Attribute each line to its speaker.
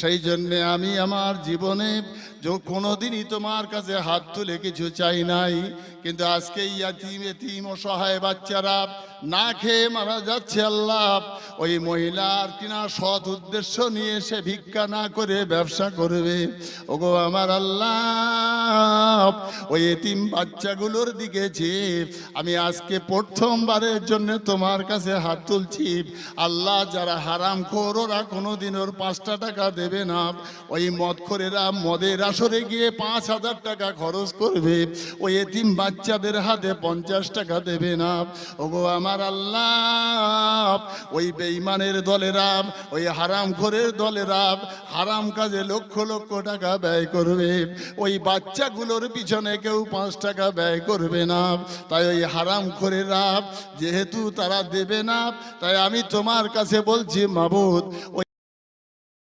Speaker 1: সেই জন্যে আমি আমার জীবনে কোনোদিনই তোমার কাছে হাত তুলে কিছু চাই নাই। কিন্তু আজকে ইয়াতিম, এতিম অসহায় বাচ্চারা না খেয়ে মারা যাচ্ছে আল্লাহ। ওই মহিলার কিনা সৎ উদ্দেশ্য নিয়ে সে ভিক্ষা না করে ব্যবসা করবে। ওগো আমার আল্লাহ। ওই এতিম বাচ্চাগুলোর দিকে চেয়ে আমি আজকে প্রথমবারের জন্য তোমার কাছে হাত তুলছি। আল্লাহ যারা হারাম খোর ওরা কোনোদিন ওর পাঁচটা টাকা দেবে না। ওই মদ খোরেরা মদের আসরে গিয়ে পাঁচ হাজার টাকা খরচ করবে। ওই এতিম বাচ্চাদের হাতে পঞ্চাশ টাকা দেবে না। ওগো আমার আল্লাহ, ওই বেইমানের দলেরা, ওই হারাম খোরের দলেরা হারাম কাজে লক্ষ লক্ষ টাকা ব্যয় করবে। ওই বাচ্চাগুলোর পিছনে কেউ পাঁচ টাকা ব্যয় করবে না। তাই ওই হারাম করে রাব, যেহেতু তারা দেবে না, তাই আমি তোমার কাছে বলছি, মাবুদ